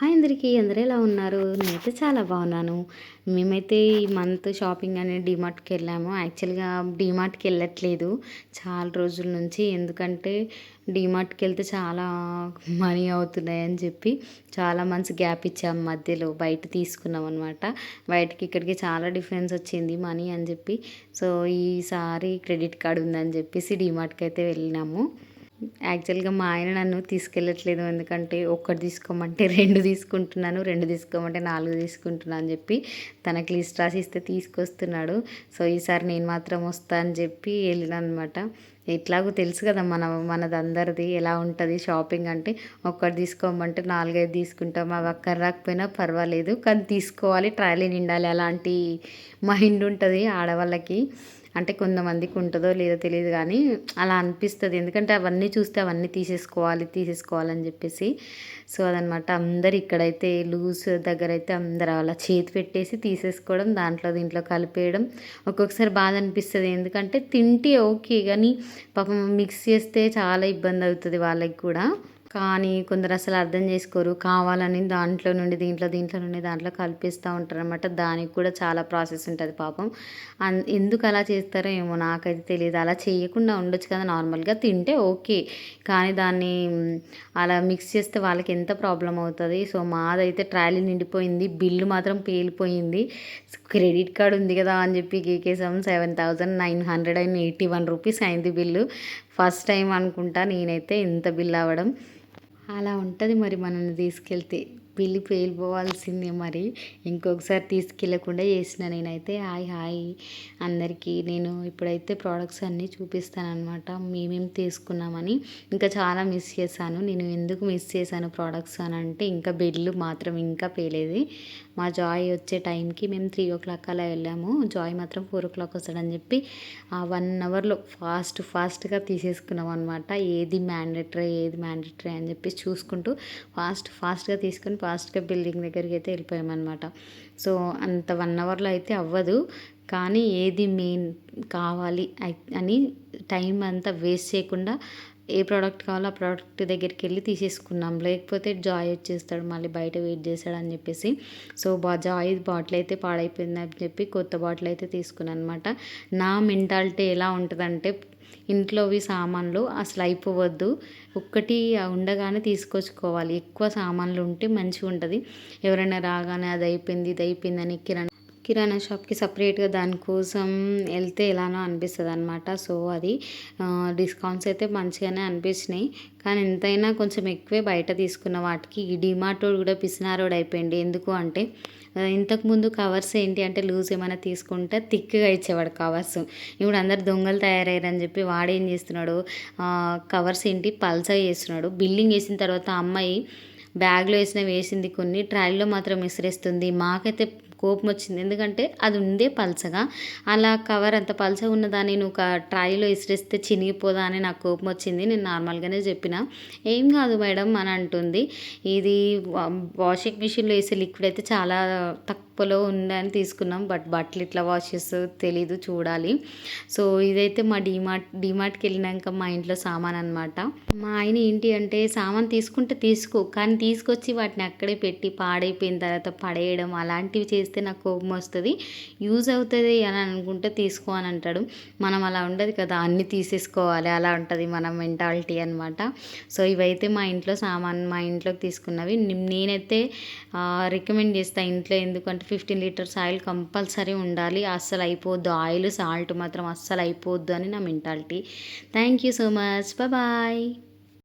Hi అందరికీ అందరూ ఎలా ఉన్నారు? నేనైతే చాలా బాగున్నాను. మేమైతే ఈ మంత్ షాపింగ్ అనే డిమార్ట్కి వెళ్ళాము. యాక్చువల్గా డిమార్ట్కి వెళ్ళట్లేదు. చాలా రోజుల నుంచి ఎందుకంటే డిమార్ట్కి వెళ్తే చాలా మనీ అవుతున్నాయి అని చెప్పి చాలా మంత్స్ గ్యాప్ ఇచ్చాము మధ్యలో. బయట తీసుకున్నాం అనమాట బయటకి ఇక్కడికి చాలా డిఫరెన్స్ వచ్చింది మనీ అని చెప్పి. సో ఈసారి క్రెడిట్ కార్డు ఉందని చెప్పేసి డిమార్ట్కి అయితే వెళ్ళినాము. యాక్చువల్గా మా ఆయన నన్ను తీసుకెళ్ళట్లేదు ఎందుకంటే ఒక్కటి తీసుకోమంటే రెండు తీసుకుంటున్నాను రెండు తీసుకోమంటే నాలుగు తీసుకుంటున్నాను అని చెప్పి తనకి లిస్ట్ రాసిస్తే తీసుకొస్తున్నాడు. సో ఈసారి నేను మాత్రం వస్తా అని చెప్పి వెళ్ళిన అనమాట ఎట్లాగో తెలుసు కదా మన మనది అందరిది ఎలా ఉంటుంది షాపింగ్ అంటే ఒక్కటి తీసుకోమంటే నాలుగైదు తీసుకుంటాం అవి అక్కడ రాకపోయినా పర్వాలేదు కానీ తీసుకోవాలి ట్రయల్ నిండాలి అలాంటి మైండ్ ఉంటుంది ఆడవాళ్ళకి. అంటే కొంతమందికి ఉంటుందో లేదో తెలియదు కానీ అలా అనిపిస్తుంది. ఎందుకంటే అవన్నీ చూస్తే అవన్నీ తీసేసుకోవాలి తీసేసుకోవాలని చెప్పేసి. సో అదనమాట. అందరు ఇక్కడైతే లూజ్ దగ్గర అయితే అందరు అలా చేతి పెట్టేసి తీసేసుకోవడం దాంట్లో దీంట్లో కలిపేయడం ఒక్కొక్కసారి బాధ అనిపిస్తుంది. ఎందుకంటే తింటే ఓకే కానీ పాపం మిక్స్ చేస్తే చాలా ఇబ్బంది అవుతుంది వాళ్ళకి కూడా. కానీ కొందరు అసలు అర్థం చేసుకోరు. కావాలని దాంట్లో నుండి దీంట్లో దీంట్లో నుండి దాంట్లో కల్పిస్తూ ఉంటారు అనమాట దానికి కూడా చాలా ప్రాసెస్ ఉంటుంది పాపం. ఎందుకు అలా చేస్తారో ఏమో నాకైతే తెలియదు. అలా చేయకుండా ఉండొచ్చు కదా నార్మల్గా. తింటే ఓకే. కానీ దాన్ని అలా మిక్స్ చేస్తే వాళ్ళకి ఎంత ప్రాబ్లం అవుతుంది? సో మాదైతే ట్రాలీ నిండిపోయింది. బిల్లు మాత్రం పేలిపోయింది. క్రెడిట్ కార్డ్ ఉంది కదా అని చెప్పి కేకేసాం seven thousand nine hundred and eighty one rupees అయింది బిల్లు. ఫస్ట్ టైం అనుకుంటా నేనైతే ఇంత బిల్ అవ్వడం. అలా ఉంటుంది మరి మనల్ని తీసుకెళ్తే. పిల్లి పేలిపోవాల్సిందే మరి. ఇంకొకసారి తీసుకెళ్ళకుండా చేసిన నేనైతే హాయ్ హాయ్ అందరికీ. నేను ఇప్పుడైతే ప్రోడక్ట్స్ అన్నీ చూపిస్తానమాట మేమేం తీసుకున్నామని. ఇంకా చాలా మిస్ చేశాను. నేను ఎందుకు మిస్ చేశాను ప్రోడక్ట్స్ అని అంటే ఇంకా బెడ్లు మాత్రం ఇంకా పేలేది. మా జాయ్ వచ్చే టైంకి మేము త్రీ ఓ క్లాక్ అలా వెళ్ళాము. జాయ్ మాత్రం ఫోర్ ఓ క్లాక్ వస్తాడని చెప్పి ఆ వన్ అవర్లో ఫాస్ట్ ఫాస్ట్గా తీసేసుకున్నాం అనమాట ఏది మ్యాండేటరీ ఏది మ్యాండేటరీ అని చెప్పి చూసుకుంటూ ఫాస్ట్ ఫాస్ట్గా తీసుకొని ఫాస్ట్గా బిల్డింగ్ దగ్గరికి అయితే వెళ్ళిపోయామన్నమాట. సో అంత వన్ అవర్లో అయితే అవ్వదు. కానీ ఏది మెయిన్ కావాలి అని టైం అంతా వేస్ట్ చేయకుండా ఏ ప్రోడక్ట్ కావాలో ఆ ప్రోడక్ట్ దగ్గరికి వెళ్ళి తీసేసుకున్నాం. లేకపోతే జాయ్ వచ్చేస్తాడు మళ్ళీ బయట వెయిట్ చేస్తాడు అని చెప్పేసి. సో బా జాయ్ బాటిల్ అయితే పాడైపోయింది అని చెప్పి కొత్త బాటిల్ అయితే తీసుకున్నాను అనమాట నా మెంటాలిటీ ఎలా ఉంటుందంటే ఇంట్లోవి సామాన్లు అసలు అయిపోవద్దు. ఒక్కటి ఉండగానే తీసుకొచ్చుకోవాలి. ఎక్కువ సామాన్లు ఉంటే మంచిగా ఉంటుంది ఎవరైనా రాగానే అది అయిపోయింది ఇది అయిపోయిందని కిరాణా కిరాణా షాప్కి సపరేట్గా దానికోసం వెళ్తే ఎలానో అనిపిస్తుంది అనమాట సో అది డిస్కౌంట్స్ అయితే మంచిగానే అనిపించినాయి. కానీ ఎంతైనా కొంచెం ఎక్కువే బయట తీసుకున్న వాటికి ఈ డిమార్ట్ కూడా పిసినారోడ్ అయిపోయింది. ఎందుకు అంటే ఇంతకుముందు కవర్స్ ఏంటి అంటే లూజ్ ఏమైనా తీసుకుంటే థిక్గా ఇచ్చేవాడు కవర్స్. ఇప్పుడు అందరు దొంగలు తయారయ్యారని చెప్పి వాడు ఏం చేస్తున్నాడు? కవర్స్ ఏంటి? పల్సగా చేస్తున్నాడు బిల్లింగ్ వేసిన తర్వాత అమ్మాయి బ్యాగ్లో వేసిన వేసింది కొన్ని. ట్రైల్లో మాత్రం విసిరేస్తుంది. మాకైతే కోపం వచ్చింది ఎందుకంటే అది ఉందే పల్చగా అలా కవర్ అంత పల్చగా ఉన్నదాన్ని ఒక ట్రాలీలో ఇసిరేస్తే చినిగిపోదా అని నాకు కోపం వచ్చింది నేను నార్మల్గానే చెప్పిన. ఏం కాదు మేడం అని అంటుంది. ఇది వాషింగ్ మిషన్లో వేసే లిక్విడ్ అయితే చాలా తక్కువలో ఉందని తీసుకున్నాం. బట్ బట్టలు ఇట్లా వాష్ చేస్తో తెలీదు చూడాలి. సో ఇదైతే మా డిమార్ట్ డిమార్ట్కి వెళ్ళినాక మా ఇంట్లో సామాన్ అనమాట మా ఆయన ఏంటి అంటే సామాన్ తీసుకుంటే తీసుకో. కానీ తీసుకొచ్చి వాటిని అక్కడే పెట్టి పాడైపోయిన తర్వాత పడేయడం అలాంటివి చేసి చేస్తే నాకు కోపం వస్తుంది. యూజ్ అవుతుంది అని అనుకుంటే తీసుకో అని అంటాడు. మనం అలా ఉండదు కదా అన్నీ తీసేసుకోవాలి. అలా ఉంటుంది మన మెంటాలిటీ అనమాట సో ఇవైతే మా ఇంట్లో సామాన్ మా ఇంట్లోకి తీసుకున్నవి. నేనైతే రికమెండ్ చేస్తాను ఇంట్లో ఎందుకంటే ఫిఫ్టీన్ లీటర్స్ ఆయిల్ కంపల్సరీ ఉండాలి. అస్సలు అయిపోద్దు ఆయిల్ సాల్ట్ మాత్రం అస్సలు అయిపోద్దు అని నా mentality. Thank you so much. Bye.